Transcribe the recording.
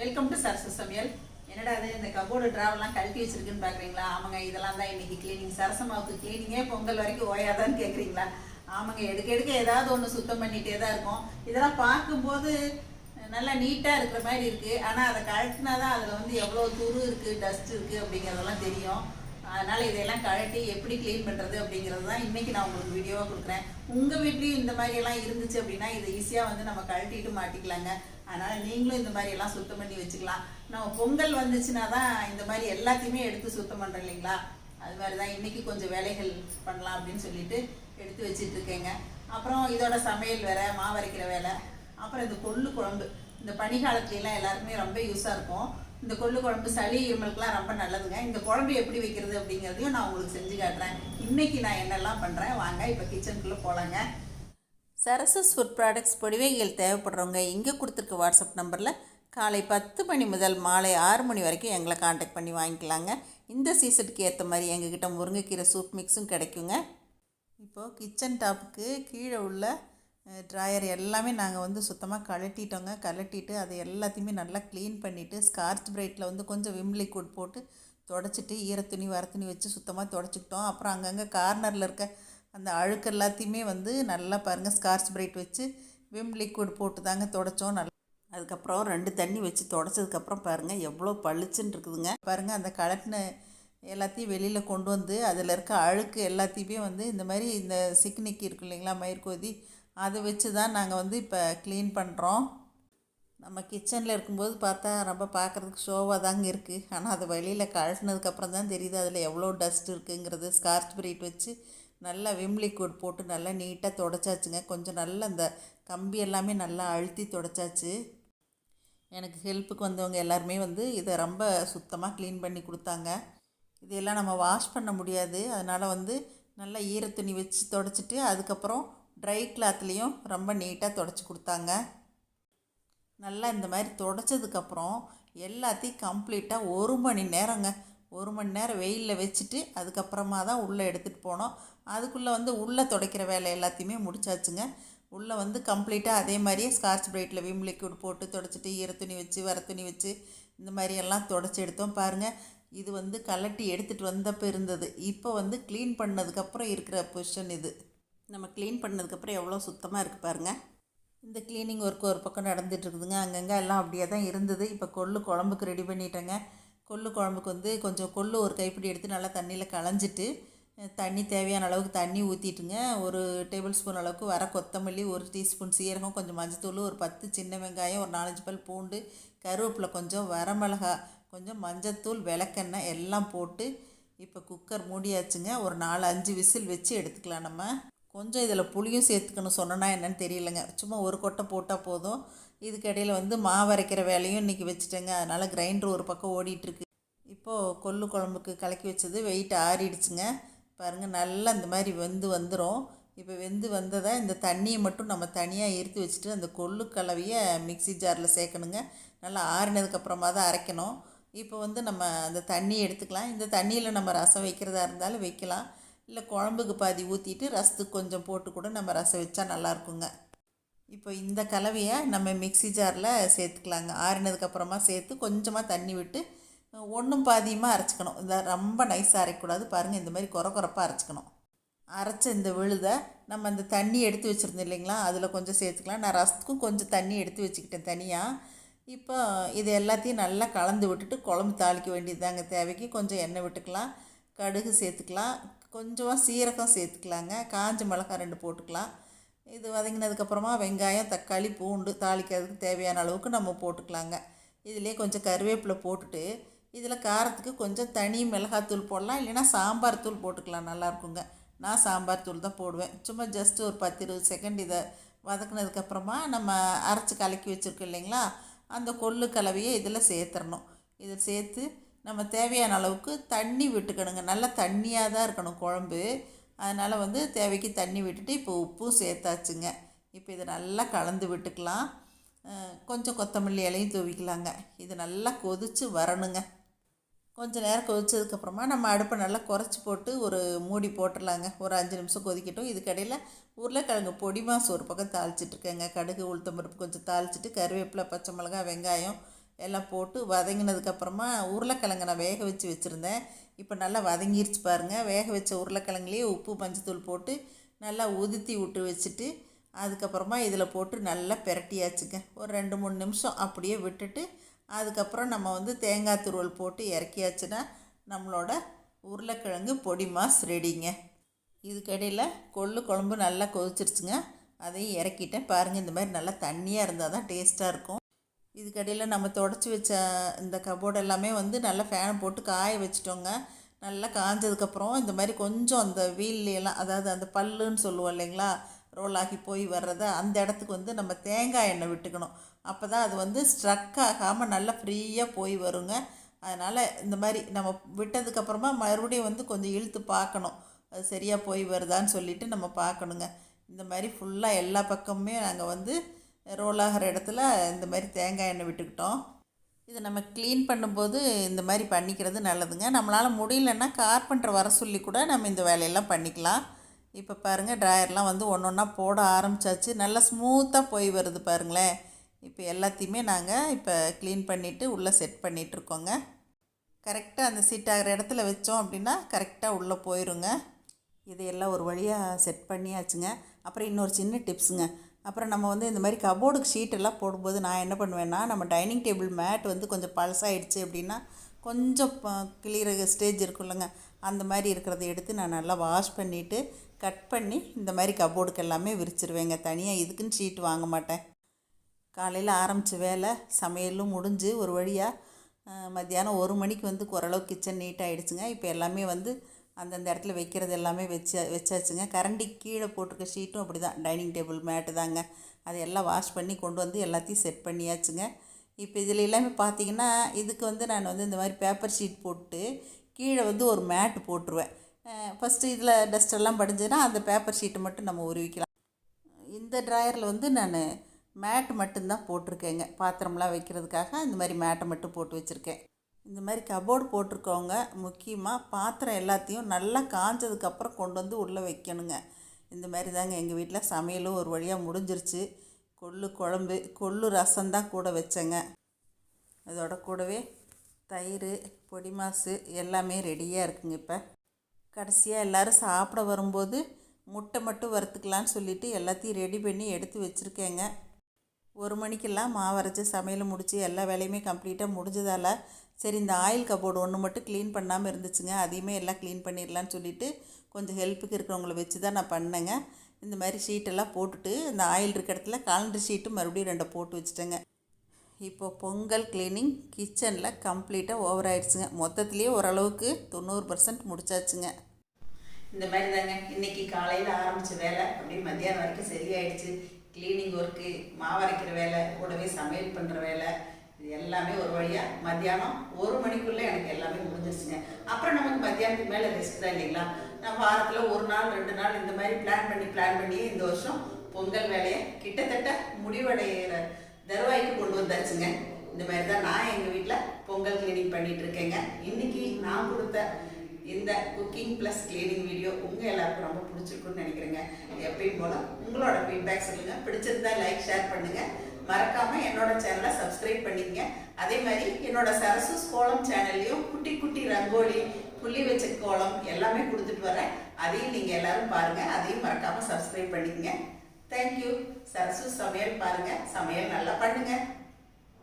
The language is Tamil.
வெல்கம் டு சரசு சமையல் என்னடா அது இந்த கபோர்டு ட்ராவெல்லாம் கழட்டி வச்சிருக்குன்னு பார்க்குறீங்களா ஆமாங்க இதெல்லாம் தான் இன்னைக்கு க்ளீனிங் சரசமாவுக்கு க்ளீனிங்கே பொங்கல் வரைக்கும் ஓயாதான்னு கேட்குறீங்களா ஆமாங்க எடுக்க எடுக்க ஏதாவது ஒன்று சுத்தம் பண்ணிகிட்டே தான் இருக்கும். இதெல்லாம் பார்க்கும்போது நல்லா நீட்டாக இருக்கிற மாதிரி இருக்குது ஆனால் அதை கழட்டினா தான் அதில் வந்து எவ்வளோ துரு இருக்குது டஸ்ட் இருக்குது அப்படிங்கிறதெல்லாம் தெரியும். அதனால் இதையெல்லாம் கழட்டி எப்படி க்ளீன் பண்ணுறது அப்படிங்கிறது தான் இன்றைக்கி நான் உங்களுக்கு வீடியோவாக கொடுக்குறேன். உங்கள் வீட்லேயும் இந்த மாதிரியெல்லாம் இருந்துச்சு அப்படின்னா இதை ஈஸியாக வந்து நம்ம கழட்டிட்டு மாட்டிக்கலாங்க. அதனால் நீங்களும் இந்த மாதிரி எல்லாம் சுத்தம் பண்ணி வச்சுக்கலாம். நம்ம பொங்கல் வந்துச்சுன்னா தான் இந்த மாதிரி எல்லாத்தையுமே எடுத்து சுத்தம் பண்ணுறோம் இல்லைங்களா? அது மாதிரி தான் இன்றைக்கி கொஞ்சம் வேலைகள் பண்ணலாம் அப்படின்னு சொல்லிட்டு எடுத்து வச்சுட்டு இருக்கேங்க. அப்புறம் இதோட சமையல் வேற மாவரைக்கிற வேலை அப்புறம் இந்த கொள்ளு குழம்பு. இந்த பனிக்காலத்துலலாம் எல்லாருக்குமே ரொம்ப யூஸாக இருக்கும். இந்த கொள்ளு குழம்பு சளி இருமலுக்குலாம் ரொம்ப நல்லதுங்க. இந்த குழம்பு எப்படி வைக்கிறது அப்படிங்கிறதையும் நான் உங்களுக்கு செஞ்சு காட்டுறேன். இன்னைக்கு நான் என்னெல்லாம் பண்ணுறேன் வாங்க இப்போ கிச்சனுக்குள்ளே போகலாங்க சரசஸ் ஃபுட் ப்ராடக்ட்ஸ் பொடிவைகள் தேவைப்படுறவங்க இங்கே கொடுத்துருக்க வாட்ஸ்அப் நம்பரில் காலை பத்து மணி முதல் மாலை ஆறு மணி வரைக்கும் எங்களை காண்டாக்ட் பண்ணி வாங்கிக்கலாங்க. இந்த சீசனுக்கு ஏற்ற மாதிரி எங்ககிட்ட முருங்கைக்கீரை சூப் மிக்ஸும் கிடைக்குங்க. இப்போது கிச்சன் டாப்புக்கு கீழே உள்ள ட்ராயர் எல்லாமே நாங்கள் வந்து சுத்தமாக கழட்டிட்டோங்க. கழட்டிட்டு அதை எல்லாத்தையுமே நல்லா க்ளீன் பண்ணிவிட்டு ஸ்கார்ச் பிரைட்டில் வந்து கொஞ்சம் விம் லிக்விட் போட்டு தொடச்சிட்டு ஈரத்துணி வரத்துணி வச்சு சுத்தமாக தொடச்சிக்கிட்டோம். அப்புறம் அங்கங்கே கார்னரில் இருக்க அந்த அழுக்கு எல்லாத்தையுமே வந்து நல்லா பாருங்கள் ஸ்கார்ச் பிரைட் வச்சு விம் லிக்விட் போட்டு தாங்க தொடச்சோம். நல்லா அதுக்கப்புறம் ரெண்டு தண்ணி வச்சு தொடச்சதுக்கப்புறம் பாருங்கள் எவ்வளோ பளிச்சுன்னு இருக்குதுங்க. பாருங்கள் அந்த கலட்டின எல்லாத்தையும் வெளியில் கொண்டு வந்து அதில் இருக்க அழுக்கு எல்லாத்தையுமே வந்து இந்த மாதிரி இந்த சிக்னிக்கு இருக்கு இல்லைங்களா மயிர்கோதி அதை வச்சு தான் நாங்கள் வந்து இப்போ க்ளீன் பண்ணுறோம் நம்ம கிச்சனில் இருக்கும்போது பார்த்தா ரொம்ப பார்க்குறதுக்கு ஷோவாக தாங்க இருக்குது ஆனால் அது வெளியில் கழட்டினதுக்கப்புறம் தான் தெரியுது அதில் எவ்வளோ டஸ்ட் இருக்குங்கிறது. ஸ்கார்ச் ப்ரீட் வச்சு நல்லா விம் லிக்விட் போட்டு நல்லா நீட்டாக தொடச்சாச்சுங்க. கொஞ்சம் நல்லா அந்த கம்பி எல்லாமே நல்லா அழுத்தி தொடச்சாச்சு. எனக்கு ஹெல்ப்புக்கு வந்தவங்க எல்லாருமே வந்து இதை ரொம்ப சுத்தமாக க்ளீன் பண்ணி கொடுத்தாங்க. இதெல்லாம் நம்ம வாஷ் பண்ண முடியாது. அதனால் வந்து நல்லா ஈரத்துணி வச்சு தொடச்சிட்டு அதுக்கப்புறம் ட்ரை கிளாத்லேயும் ரொம்ப நீட்டாக தொடச்சி கொடுத்தாங்க. நல்லா இந்த மாதிரி தொடச்சதுக்கப்புறம் எல்லாத்தையும் கம்ப்ளீட்டாக ஒரு மணி நேரங்க. ஒரு மணி நேரம் வெயிலில் வச்சுட்டு அதுக்கப்புறமா தான் உள்ளே எடுத்துகிட்டு போனோம். அதுக்குள்ளே வந்து உள்ளே துடைக்கிற வேலை எல்லாத்தையுமே முடிச்சாச்சுங்க. உள்ளே வந்து கம்ப்ளீட்டாக அதே மாதிரியே ஸ்கார்ச் பிரைட்டில் விம் லிக்விட் போட்டு தொடச்சிட்டு துணி வச்சு வர துணி வச்சு இந்த மாதிரியெல்லாம் தொடச்சி எடுத்தோம் பாருங்கள் இது வந்து கலட்டி எடுத்துகிட்டு வந்தப்போ இருந்தது. இப்போ வந்து க்ளீன் பண்ணதுக்கப்புறம் இருக்கிற பொசிஷன் இது. நம்ம க்ளீன் பண்ணதுக்கப்புறம் எவ்வளோ சுத்தமாக இருக்குது பாருங்கள் இந்த க்ளீனிங் ஒர்க் ஒரு பக்கம் நடந்துகிட்ருக்குதுங்க அங்கங்கே எல்லாம் அப்படியே தான் இருந்தது. இப்போ கொள்ளு குழம்புக்கு ரெடி பண்ணிட்டேங்க. கொள்ளு குழம்புக்கு வந்து கொஞ்சம் கொள்ளு ஒரு கைப்பிடி எடுத்து நல்லா தண்ணியில் களைஞ்சிட்டு தண்ணி தேவையான அளவுக்கு தண்ணி ஊற்றிட்டுங்க ஒரு டேபிள் ஸ்பூன் அளவுக்கு வர கொத்தமல்லி ஒரு டீஸ்பூன் சீரகம் கொஞ்சம் மஞ்சத்தூள் ஒரு பத்து சின்ன வெங்காயம் ஒரு நாலஞ்சு பல் பூண்டு கருவேப்பிலை கொஞ்சம் வரமிளகா கொஞ்சம் மஞ்சத்தூள் விளக்கெண்ணெய் எல்லாம் போட்டு இப்போ குக்கர் மூடியாச்சுங்க. ஒரு நாலு அஞ்சு விசில் வச்சு எடுத்துக்கலாம் நம்ம. கொஞ்சம் இதில் புளியும் சேர்த்துக்கணும் சொன்னனா என்னன்னு தெரியலங்க. சும்மா ஒரு கொட்டை போட்டால் போதும். இதுக்கிடையில் வந்து மாவு அரைக்கிற வேலையும் இன்றைக்கி வச்சுட்டேங்க. அதனால் கிரைண்டர் ஒரு பக்கம் ஓடிட்டுருக்கு. இப்போது கொள்ளு குழம்புக்கு கலக்கி வச்சது வெயிட் ஆறிடுச்சுங்க. பாருங்கள் நல்லா இந்த மாதிரி வெந்து வந்துடும் இப்போ வெந்து வந்ததை இந்த தண்ணியை மட்டும் நம்ம தனியாக எரித்து வச்சுட்டு அந்த கொள்ளு கலவையை மிக்ஸி ஜாரில் சேர்க்கணுங்க. நல்லா ஆறினதுக்கப்புறமா தான் அரைக்கணும். இப்போ வந்து நம்ம அந்த தண்ணி எடுத்துக்கலாம். இந்த தண்ணியில் நம்ம ரசம் வைக்கிறதா இருந்தாலும் வைக்கலாம். இல்லை குழம்புக்கு பாதி ஊற்றிட்டு ரசத்துக்கு கொஞ்சம் போட்டு கூட நம்ம ரசம் வச்சா நல்லாயிருக்குங்க. இப்போ இந்த கலவையை நம்ம மிக்ஸி ஜாரில் சேர்த்துக்கலாங்க. ஆறினதுக்கப்புறமா சேர்த்து கொஞ்சமாக தண்ணி விட்டு ஒன்றும் பாதியமாக அரைச்சிக்கணும். இந்த ரொம்ப நைஸாக அரைக்கக்கூடாது. பாருங்கள் இந்த மாதிரி குறை குறைப்பாக அரைச்சிக்கணும். அரைச்ச இந்த விழுதை நம்ம அந்த தண்ணி எடுத்து வச்சுருந்தோம் இல்லைங்களா? அதில் கொஞ்சம் சேர்த்துக்கலாம். நான் ரசத்துக்கும் கொஞ்சம் தண்ணி எடுத்து வச்சுக்கிட்டேன் தனியாக இப்போ இது எல்லாத்தையும் நல்லா கலந்து விட்டுட்டு குழம்பு தாளிக்க வேண்டியதுதாங்க தேவைக்கு. கொஞ்சம் எண்ணெய் விட்டுக்கலாம். கடுகு சேர்த்துக்கலாம். கொஞ்சமாக சீரகம் சேர்த்துக்கலாங்க. காஞ்ச மிளகாய் ரெண்டு போட்டுக்கலாம். இது வதங்கினதுக்கப்புறமா வெங்காயம் தக்காளி பூண்டு தாளிக்கிறதுக்கு தேவையான அளவுக்கு நம்ம போட்டுக்கலாங்க. இதிலே கொஞ்சம் கருவேப்பிலை போட்டுட்டு இதில் காரத்துக்கு கொஞ்சம் தனி மிளகாத்தூள் போடலாம். இல்லைன்னா சாம்பார் தூள் போட்டுக்கலாம். நல்லாயிருக்குங்க நான் சாம்பார் தூள் தான் போடுவேன். சும்மா ஜஸ்ட் ஒரு பத்து இருபது செகண்ட் இதை வதக்குனதுக்கப்புறமா நம்ம அரைச்சி கலக்கி வச்சுருக்கோம் இல்லைங்களா? அந்த கொள்ளு கலவையை இதில் சேர்த்துடணும் இதை சேர்த்து நம்ம தேவையான அளவுக்கு தண்ணி விட்டுக்கணுங்க. நல்லா தண்ணியாக தான் இருக்கணும் குழம்பு. அதனால் வந்து தேவைக்கு தண்ணி விட்டுட்டு இப்போ உப்பும் சேர்த்தாச்சுங்க. இப்போ இதை நல்லா கலந்து விட்டுக்கலாம். கொஞ்சம் கொத்தமல்லி இலையும் தூவிக்கலாங்க. இது நல்லா கொதித்து வரணுங்க. கொஞ்சம் நேரம் கொதிச்சதுக்கப்புறமா நம்ம அடுப்பை நல்லா குறைச்சி போட்டு ஒரு மூடி போட்டுடலாங்க. ஒரு அஞ்சு நிமிஷம் கொதிக்கட்டும். இதுக்கடையில் உருளைக்கிழங்கு பொடி மாசு ஒரு பக்கம் தாளிச்சிட்ருக்கேங்க கடுகு உளுத்தம்பருப்பு கொஞ்சம் தாளிச்சிட்டு கருவேப்பிலை பச்சை மிளகாய் வெங்காயம் எல்லாம் போட்டு வதங்கினதுக்கப்புறமா உருளைக்கிழங்கு நான் வேக வச்சு வச்சுருந்தேன். இப்போ நல்லா வதங்கிருச்சு பாருங்கள் வேக வச்ச உருளைக்கிழங்குலேயே உப்பு மஞ்சத்தூள் போட்டு நல்லா உதுத்தி விட்டு வச்சுட்டு அதுக்கப்புறமா இதில் போட்டு நல்லா பிரட்டியாச்சுங்க. ஒரு ரெண்டு மூணு நிமிஷம் அப்படியே விட்டுட்டு அதுக்கப்புறம் நம்ம வந்து தேங்காய் துருவல் போட்டு இறக்கியாச்சுன்னா நம்மளோட உருளைக்கிழங்கு பொடி மாஸ் ரெடிங்க. இதுக்கடையில் கொள்ளு குழம்பு நல்லா கொதிச்சிருச்சுங்க. அதையும் இறக்கிட்டேன். பாருங்கள் இந்த மாதிரி நல்லா தண்ணியாக இருந்தால் தான் டேஸ்ட்டாக இருக்கும். இதுக்கடையில் நம்ம தொடச்சி வச்ச இந்த கபோர்டு எல்லாமே வந்து நல்லா ஃபேனை போட்டு காய வச்சிட்டோங்க. நல்லா காஞ்சதுக்கப்புறம் இந்த மாதிரி கொஞ்சம் அந்த வீல்லையெல்லாம் அதாவது அந்த பல்லுன்னு சொல்லுவோம் இல்லைங்களா ரோல் ஆகி போய் வர்றத அந்த இடத்துக்கு வந்து நம்ம தேங்காய் எண்ணெய் விட்டுக்கணும். அப்போ தான் அது வந்து ஸ்ட்ரக் ஆகாமல் நல்லா ஃப்ரீயாக போய் வருங்க. அதனால் இந்த மாதிரி நம்ம விட்டதுக்கப்புறமா மறுபடியும் வந்து கொஞ்சம் இழுத்து பார்க்கணும். அது சரியாக போய் வருதான்னு சொல்லிட்டு நம்ம பார்க்கணுங்க. இந்த மாதிரி ஃபுல்லாக எல்லா பக்கமுமே நாங்கள் வந்து ரோல் ஆகிற இடத்துல இந்த மாதிரி தேங்காய் எண்ணெய் விட்டுக்கிட்டோம். இதை நம்ம க்ளீன் பண்ணும்போது இந்த மாதிரி பண்ணிக்கிறது நல்லதுங்க. நம்மளால் முடியலன்னா கார்பெண்டர் வர சொல்லி கூட நம்ம இந்த வேலையெல்லாம் பண்ணிக்கலாம். இப்போ பாருங்கள் ட்ராயர்லாம் வந்து ஒன்று ஒன்றா போட ஆரம்பிச்சாச்சு. நல்லா ஸ்மூத்தாக போய் வருது பாருங்களேன். இப்போ எல்லாத்தையுமே நாங்கள் இப்போ க்ளீன் பண்ணிவிட்டு உள்ளே செட் பண்ணிகிட்ருக்கோங்க கரெக்டாக அந்த சீட் ஆகிற இடத்துல வச்சோம் அப்படின்னா கரெக்டாக உள்ளே போயிருங்க. இதையெல்லாம் ஒரு வழியாக செட் பண்ணியாச்சுங்க. அப்புறம் இன்னொரு சின்ன டிப்ஸுங்க அப்புறம் நம்ம வந்து இந்த மாதிரி கபோர்டுக்கு ஷீட்டெல்லாம் போடும்போது நான் என்ன பண்ணுவேன்னா நம்ம டைனிங் டேபிள் மேட் வந்து கொஞ்சம் பழசாயிடுச்சு அப்படின்னா கொஞ்சம் கிளியர் ஸ்டேஜ் இருக்கும்லங்க அந்த மாதிரி இருக்கிறத எடுத்து நான் நல்லா வாஷ் பண்ணிவிட்டு கட் பண்ணி இந்த மாதிரி கபோர்டுக்கு எல்லாமே விரிச்சிருவேங்க. தனியாக இதுக்குன்னு ஷீட் வாங்க மாட்டேன். காலையில் ஆரம்பித்த வேலை சமையலும் முடிஞ்சு ஒரு வழியாக மத்தியானம் ஒரு மணிக்கு வந்து ஓரளவு கிச்சன் நீட் ஆகிடுச்சுங்க இப்போ எல்லாமே வந்து அந்தந்த இடத்துல வைக்கிறது எல்லாமே வச்சா வச்சாச்சுங்க. கரண்டி கீழே போட்டிருக்க ஷீட்டும் அப்படி தான் டைனிங் டேபிள் மேட்டு தாங்க. அதை எல்லாம் வாஷ் பண்ணி கொண்டு வந்து எல்லாத்தையும் செட் பண்ணியாச்சுங்க. இப்போ இதில் எல்லாமே பார்த்தீங்கன்னா இதுக்கு வந்து நான் வந்து இந்த மாதிரி பேப்பர் ஷீட் போட்டு கீழே வந்து ஒரு மேட்டு போட்டுருவேன். ஃபஸ்ட்டு இதில் டஸ்டெல்லாம் படிஞ்சதுன்னா அந்த பேப்பர் ஷீட்டை மட்டும் நம்ம உருவிக்கலாம். இந்த ட்ராயரில் வந்து நான் மேட்டு மட்டும்தான் போட்டிருக்கேங்க. பாத்திரம்லாம் வைக்கிறதுக்காக இந்த மாதிரி மேட்டை மட்டும் போட்டு வச்சுருக்கேன். இந்த மாதிரி கபோர்டு போட்டிருக்கவங்க முக்கியமாக பாத்திரம் எல்லாத்தையும் நல்லா காஞ்சதுக்கப்புறம் கொண்டு வந்து உள்ளே வைக்கணுங்க. இந்த மாதிரி தாங்க எங்கள் வீட்டில் சமையலும் ஒரு வழியாக முடிஞ்சிருச்சு. கொள்ளு குழம்பு கொள்ளு ரசம் தான் கூட வச்சேங்க. அதோட கூடவே தயிர் பொடி மாசு எல்லாமே ரெடியாக இருக்குங்க இப்போ. கடைசியாக எல்லோரும் சாப்பிட வரும்போது முட்டை மட்டும் வறுத்துக்கலான்னு சொல்லிவிட்டு எல்லாத்தையும் ரெடி பண்ணி எடுத்து வச்சுருக்கேங்க. ஒரு மணிக்கெல்லாம் மாவரைச்சி சமையல் முடித்து எல்லா வேலையுமே கம்ப்ளீட்டாக முடிஞ்சதால் சரி இந்த ஆயில் கபோர்டு ஒன்று மட்டும் க்ளீன் பண்ணாமல் இருந்துச்சுங்க. அதையுமே எல்லாம் க்ளீன் பண்ணிடலான்னு சொல்லிவிட்டு கொஞ்சம் ஹெல்ப்புக்கு இருக்கிறவங்கள வச்சு தான் நான் பண்ணேங்க. இந்த மாதிரி ஷீட்டெல்லாம் போட்டுட்டு இந்த ஆயில் இருக்க இடத்துல காலண்டர் ஷீட்டும் மறுபடியும் ரெண்டை போட்டு வச்சுட்டேங்க. இப்போது பொங்கல் க்ளீனிங் கிச்சனில் கம்ப்ளீட்டாக ஓவர் ஆயிடுச்சுங்க. மொத்தத்துலேயே ஓரளவுக்கு தொண்ணூறு பர்சன்ட் முடிச்சாச்சுங்க. இந்த மாதிரி தாங்க. இன்னைக்கு காலையில் ஆரம்பித்த வேலை அப்படியே மத்தியானம் வரைக்கும் சரியாயிடுச்சு. க்ளீனிங் ஒர்க்கு மாவரைக்கிற வேலை கூடவே சமையல் பண்ணுற வேலை இது எல்லாமே ஒரு வழியாக மத்தியானம் ஒரு மணிக்குள்ளே எனக்கு எல்லாமே முடிஞ்சிருச்சுங்க. அப்புறம் நமக்கு மத்தியானத்துக்கு மேலே ரெஸ்ட் தான் இல்லைங்களா? நான் வாரத்தில் ஒரு நாள் ரெண்டு நாள் இந்த மாதிரி பிளான் பண்ணி பிளான் பண்ணி இந்த வருஷம் பொங்கல் வேலையை கிட்டத்தட்ட முடிவடைகிற தருவாய்க்கு கொண்டு வந்தாச்சுங்க. இந்த மாதிரி தான் நான் எங்கள் வீட்டில் பொங்கல் கிளீனிங் பண்ணிட்டு இருக்கேங்க. இன்னைக்கு நான் கொடுத்த இந்த குக்கிங் ப்ளஸ் கிளீனிங் வீடியோ உங்கள் எல்லாருக்கும் ரொம்ப பிடிச்சிருக்குன்னு நினைக்கிறேங்க. எப்பயும் போல் உங்களோட ஃபீட்பேக் சொல்லுங்கள் பிடிச்சிருந்தா லைக் ஷேர் பண்ணுங்கள் மறக்காம என்னோட சேனலை சப்ஸ்கிரைப் பண்ணிங்க அதே மாதிரி என்னோட சரசூஸ் கோலம் சேனல்லையும் குட்டி குட்டி ரங்கோலி புள்ளி வச்ச கோலம் எல்லாமே கொடுத்துட்டு வரேன். அதையும் நீங்கள் எல்லாரும் பாருங்க. அதையும் மறக்காம சப்ஸ்கிரைப் பண்ணிக்கங்க. தேங்க்யூ சரசு சமையல் பாருங்க. சமையல் நல்லா பண்ணுங்க.